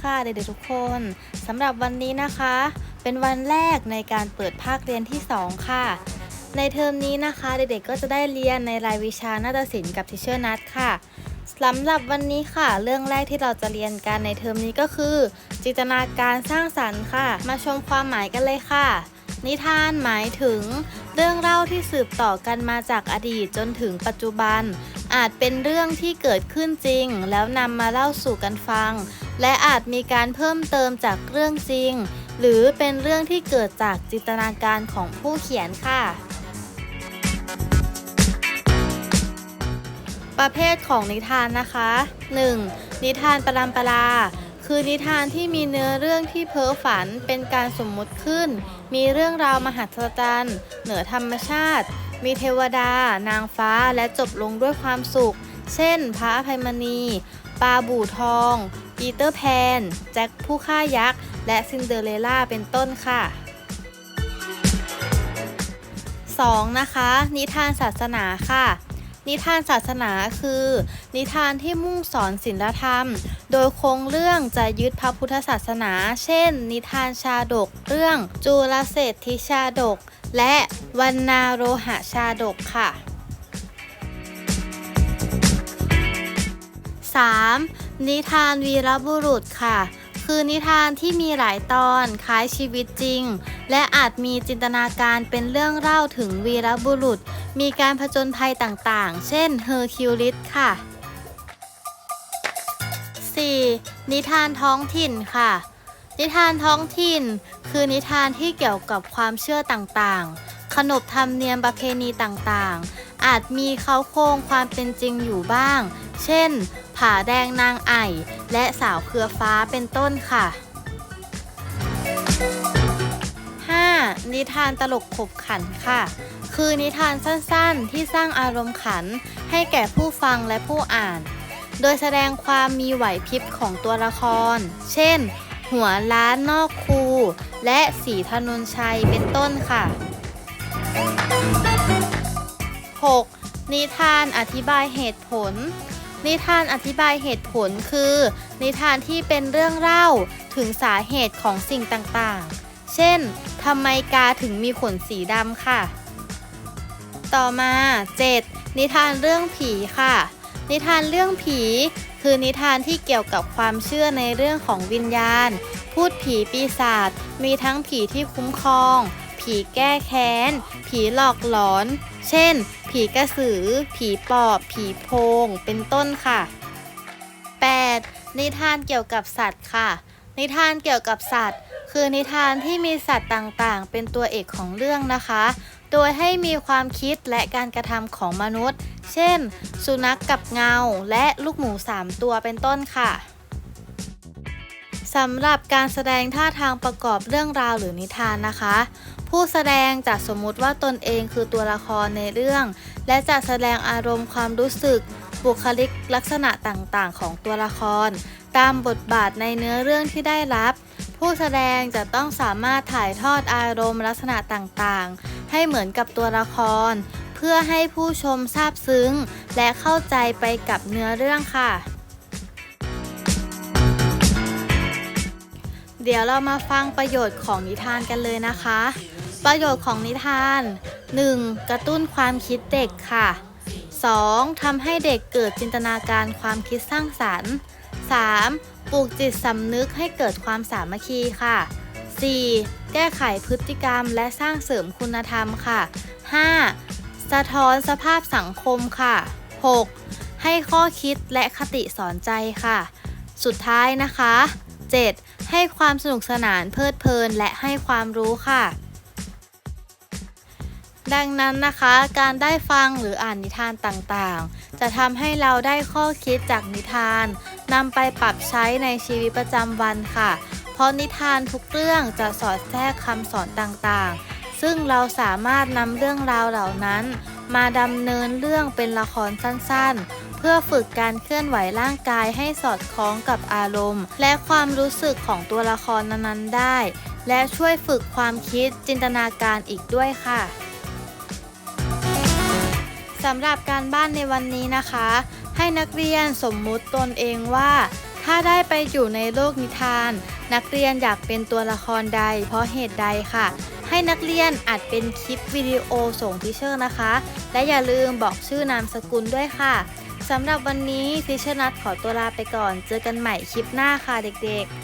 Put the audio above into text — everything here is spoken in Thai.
ค่ะเด็กๆทุกคนสำหรับวันนี้นะคะ เป็นวันแรกในการเปิดภาคเรียนที่ 2 ค่ะ ในเทอมนี้นะคะ เด็กๆก็จะได้เรียนในรายวิชานาฏศิลป์กับทิเชอร์นัทค่ะสำหรับวันนี้ค่ะ เรื่องแรกที่เราจะเรียนกันในเทอมนี้ก็คือ จินตนาการสร้างสรรค์ค่ะ มาชมความหมายกันเลยค่ะ นิทานหมายถึง เรื่องเล่าที่สืบต่อกันมาจากอดีตจนถึงปัจจุบัน อาจเป็นเรื่องที่เกิดขึ้นจริง แล้วนำมาเล่าสู่กันฟัง และอาจมีการเพิ่มเติมจากเรื่องจริง หรือเป็นเรื่องที่เกิดจากจินตนาการของผู้เขียนค่ะ ประเภทของนิทานนะคะ 1. นิทานประลัมปราคือนิทานที่มีเนื้อเรื่องที่เพ้อฝันเป็นการสมมุติขึ้น มีเรื่องราวมหัศจรรย์เหนือธรรมชาติ มีเทวดา นางฟ้าและจบลงด้วยความสุข เช่น พระอภัยมณี ปลาบู่ทอง ปีเตอร์แพน แจ็คผู้ฆ่ายักษ์ และซินเดอเรลล่าเป็นต้นค่ะ 2. นะคะ นิทานศาสนาค่ะ นิทานศาสนาคือ นิทานที่มุ่งสอนศีลธรรม โดยโครงเรื่องจะยึดพระพุทธศาสนา เช่น นิทานชาดกเรื่องจูลเศรษฐิชาดก และวันนาโรหะชาดกค่ะ 3. นิทานวีรบุรุษค่ะ คือนิทานที่มีหลายตอนคล้ายชีวิตจริง และอาจมีจินตนาการเป็นเรื่องเล่าถึงวีรบุรุษ มีการผจญภัยต่างๆ เช่นเฮอร์คิวลิสค่ะ 4. นิทานท้องถิ่นค่ะ นิทานท้องถิ่น คือนิทานที่เกี่ยวกับความเชื่อต่างๆ ขนบธรรมเนียมประเพณีต่างๆ อาจมีเขาโครงความเป็นจริงอยู่บ้าง เช่น ผาแดงนางไอ่ และสาวเครือฟ้าเป็นต้นค่ะ 5. นิทานตลกขบขันค่ะ คือนิทานสั้นๆ ที่สร้างอารมณ์ขันให้แก่ผู้ฟังและผู้อ่าน โดยแสดงความมีไหวพริบของตัวละคร เช่น หัวล้านนอกคู และสีธนนชัยเป็นต้นค่ะ 6. นิทานอธิบายเหตุผล นิทานอธิบายเหตุผลคือ นิทานที่เป็นเรื่องเล่าถึงสาเหตุของสิ่งต่างๆ เช่นทำไมกาถึงมีขนสีดำค่ะ ต่อมา 7. นิทานเรื่องผีค่ะ นิทานเรื่องผีคือนิทานที่เกี่ยวกับความเชื่อในเรื่องของวิญญาณ พูดผีปีศาจ มีทั้งผีที่คุ้มครอง ผีแก้แค้น ผีหลอกหลอน เช่น ผีกระสือ ผีปอบ ผีโพง เป็นต้นค่ะ 8. นิทานเกี่ยวกับสัตว์ค่ะ นิทานเกี่ยวกับสัตว์ คือนิทานที่มีสัตว์ต่างๆ เป็นตัวเอกของเรื่องนะคะ โดยให้มีความคิดและการกระทำของมนุษย์ เช่น สุนัขกกับเงาและลูกหมู 3 ตัวเป็นต้นค่ะ สำหรับการแสดงท่าทางประกอบเรื่องราวหรือนิทานนะคะ ผู้แสดงจะสมมุติว่าตนเองคือตัวละครในเรื่อง และจะแสดงอารมณ์ความรู้สึก บุคลิกลักษณะต่างๆ ของตัวละคร ตามบทบาทในเนื้อเรื่องที่ได้รับ ผู้แสดงจะต้องสามารถถ่ายทอดอารมณ์ลักษณะต่างๆ ให้เหมือนกับตัวละคร เพื่อให้ผู้ชมซาบซึ้ง และเข้าใจไปกับเนื้อเรื่องค่ะ เดี๋ยวเรามาฟังประโยชน์ของนิทานกันเลยนะคะ ประโยชน์ของนิทาน 1. กระตุ้นความคิดเด็กค่ะ 2. ทำให้เด็กเกิดจินตนาการความคิดสร้างสรรค์ 3. ปลูกจิตสำนึกให้เกิดความสามัคคีค่ะ 4. แก้ไขพฤติกรรมและสร้างเสริมคุณธรรมค่ะ 5. สะท้อนสภาพสังคมค่ะ 6. ให้ข้อคิดและคติสอนใจค่ะ สุดท้ายนะคะ 7. ให้ความสนุกสนานเพลิดเพลินและให้ความรู้ค่ะ ดังนั้นนะคะ การได้ฟังหรืออ่านนิทานต่างๆ จะทำให้เราได้ข้อคิดจากนิทานนำไปปรับใช้ในชีวิตประจำวันค่ะ เพราะนิทานทุกเรื่องจะสอดแทรกคำสอนต่างๆ ซึ่งเราสามารถนำเรื่องราวเหล่านั้น มาดำเนินเรื่องเป็นละครสั้นๆ พื่อฝึกการเคลื่อนไหวร่างกายให้สอดคล้องกับอารมณ์ และความรู้สึกของตัวละครนั้นๆได้ และช่วยฝึกความคิดจินตนาการอีกด้วยค่ะสำหรับการบ้านในวันนี้นะคะ ให้นักเรียนสมมุติตนเองว่า ถ้าได้ไปอยู่ในโลกนิทาน นักเรียนอยากเป็นตัวละครใด เพราะเหตุใดค่ะ ให้นักเรียนอัดเป็นคลิปวิดีโอส่งทิเชอร์นะคะ และอย่าลืมบอกชื่อนามสกุลด้วยค่ะ สำหรับวันนี้ฟิชเชนัทขอตัวลาไปก่อน เจอกันใหม่คลิปหน้าค่ะเด็กๆ